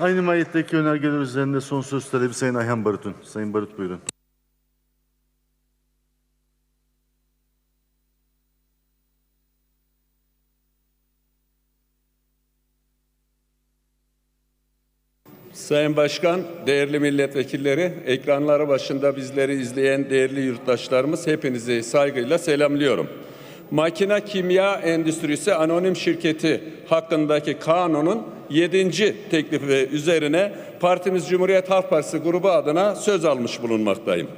Aynı mahiyetteki önergeler üzerinde son söz talebi Sayın Ayhan Barut'un. Sayın Barut buyurun. Sayın Başkan, değerli milletvekilleri, ekranları başında bizleri izleyen değerli yurttaşlarımız hepinizi saygıyla selamlıyorum. Makine Kimya Endüstrisi Anonim Şirketi hakkındaki kanunun 7. teklifi üzerine partimiz Cumhuriyet Halk Partisi grubu adına söz almış bulunmaktayım.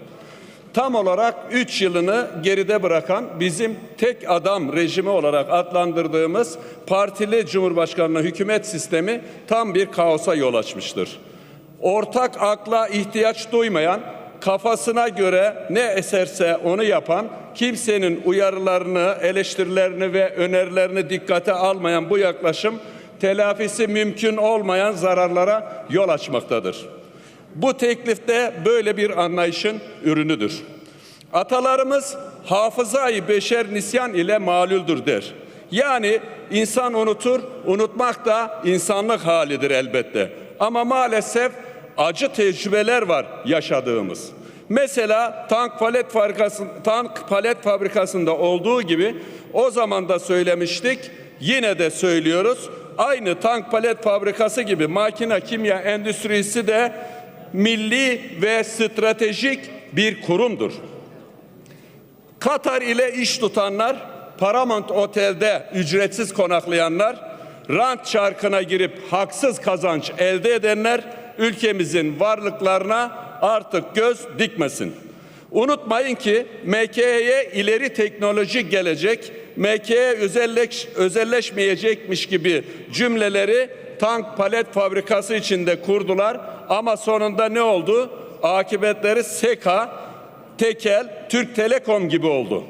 Tam olarak 3 yılını geride bırakan bizim tek adam rejimi olarak adlandırdığımız partili cumhurbaşkanlığı hükümet sistemi tam bir kaosa yol açmıştır. Ortak akla ihtiyaç duymayan, kafasına göre ne eserse onu yapan, kimsenin uyarılarını, eleştirilerini ve önerilerini dikkate almayan bu yaklaşım telafisi mümkün olmayan zararlara yol açmaktadır. Bu teklifte böyle bir anlayışın ürünüdür. Atalarımız hafızayı beşer nisyan ile malüldür der. Yani insan unutur, unutmak da insanlık halidir elbette. Ama maalesef acı tecrübeler var yaşadığımız. Mesela tank palet fabrikası, tank palet fabrikasında olduğu gibi o zaman da söylemiştik, yine de söylüyoruz. Aynı tank palet fabrikası gibi makine kimya endüstrisi de milli ve stratejik bir kurumdur. Katar ile iş tutanlar, Paramount Otel'de ücretsiz konaklayanlar, rant çarkına girip haksız kazanç elde edenler ülkemizin varlıklarına artık göz dikmesin. Unutmayın ki MK'ye ileri teknoloji gelecek, MK'ye özelleş, özelleşmeyecekmiş gibi cümleleri tank palet fabrikası içinde kurdular ama sonunda ne oldu? Akıbetleri SEKA, Tekel, Türk Telekom gibi oldu.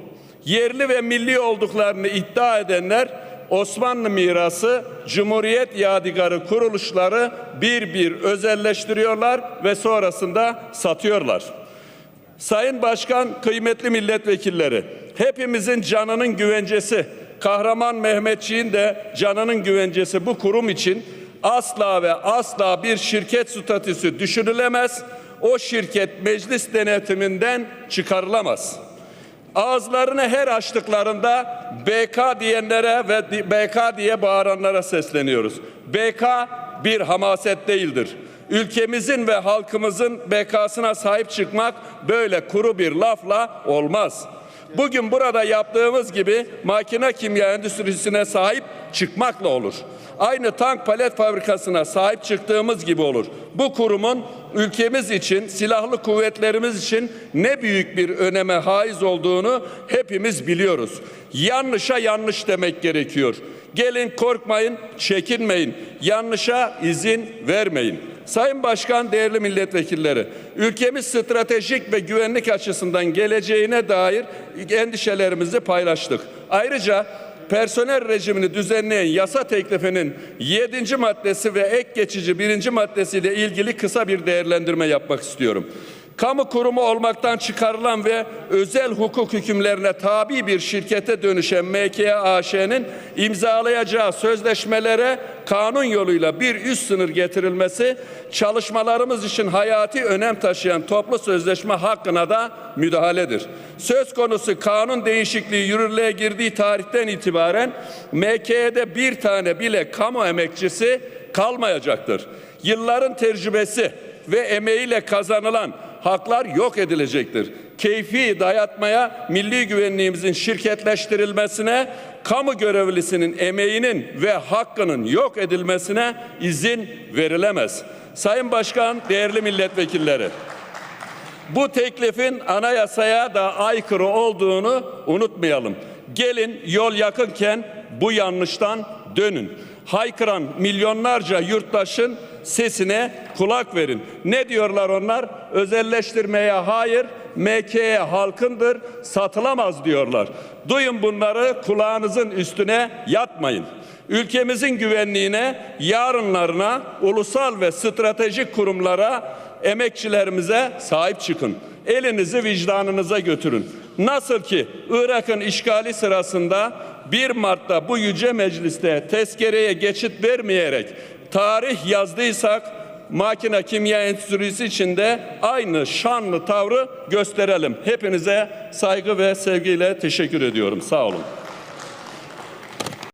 Yerli ve milli olduklarını iddia edenler Osmanlı mirası, Cumhuriyet yadigarı kuruluşları bir bir özelleştiriyorlar ve sonrasında satıyorlar. Sayın Başkan, kıymetli milletvekilleri, hepimizin canının güvencesi, kahraman Mehmetçiğin de canının güvencesi bu kurum için asla ve asla bir şirket statüsü düşünülemez. O şirket meclis denetiminden çıkarılamaz. Ağızlarını her açtıklarında BK diyenlere ve BK diye bağıranlara sesleniyoruz. BK bir hamaset değildir. Ülkemizin ve halkımızın BK'sına sahip çıkmak böyle kuru bir lafla olmaz. Bugün burada yaptığımız gibi makine kimya endüstrisine sahip çıkmakla olur. Aynı tank palet fabrikasına sahip çıktığımız gibi olur. Bu kurumun ülkemiz için, silahlı kuvvetlerimiz için ne büyük bir öneme haiz olduğunu hepimiz biliyoruz. Yanlışa yanlış demek gerekiyor. Gelin korkmayın, çekinmeyin. Yanlışa izin vermeyin. Sayın Başkan, değerli milletvekilleri, ülkemiz stratejik ve güvenlik açısından geleceğine dair endişelerimizi paylaştık. Ayrıca personel rejimini düzenleyen yasa teklifinin 7. maddesi ve ek geçici 1. maddesiyle ilgili kısa bir değerlendirme yapmak istiyorum. Kamu kurumu olmaktan çıkarılan ve özel hukuk hükümlerine tabi bir şirkete dönüşen MKA AŞ'nin imzalayacağı sözleşmelere kanun yoluyla bir üst sınır getirilmesi çalışmalarımız için hayati önem taşıyan toplu sözleşme hakkına da müdahaledir. Söz konusu kanun değişikliği yürürlüğe girdiği tarihten itibaren MK'de bir tane bile kamu emekçisi kalmayacaktır. Yılların tecrübesi ve emeğiyle kazanılan haklar yok edilecektir. Keyfi dayatmaya, milli güvenliğimizin şirketleştirilmesine, kamu görevlisinin emeğinin ve hakkının yok edilmesine izin verilemez. Sayın Başkan, değerli milletvekilleri, bu teklifin anayasaya da aykırı olduğunu unutmayalım. Gelin yol yakınken bu yanlıştan dönün. Haykıran milyonlarca yurttaşın sesine kulak verin. Ne diyorlar onlar? Özelleştirmeye hayır, MK'ye halkındır, satılamaz diyorlar. Duyun bunları kulağınızın üstüne yatmayın. Ülkemizin güvenliğine, yarınlarına, ulusal ve stratejik kurumlara, emekçilerimize sahip çıkın. Elinizi vicdanınıza götürün. Nasıl ki Irak'ın işgali sırasında 1 Mart'ta bu yüce mecliste tezkereye geçit vermeyerek tarih yazdıysak makine kimya endüstrisi içinde aynı şanlı tavrı gösterelim. Hepinize saygı ve sevgiyle teşekkür ediyorum. Sağ olun.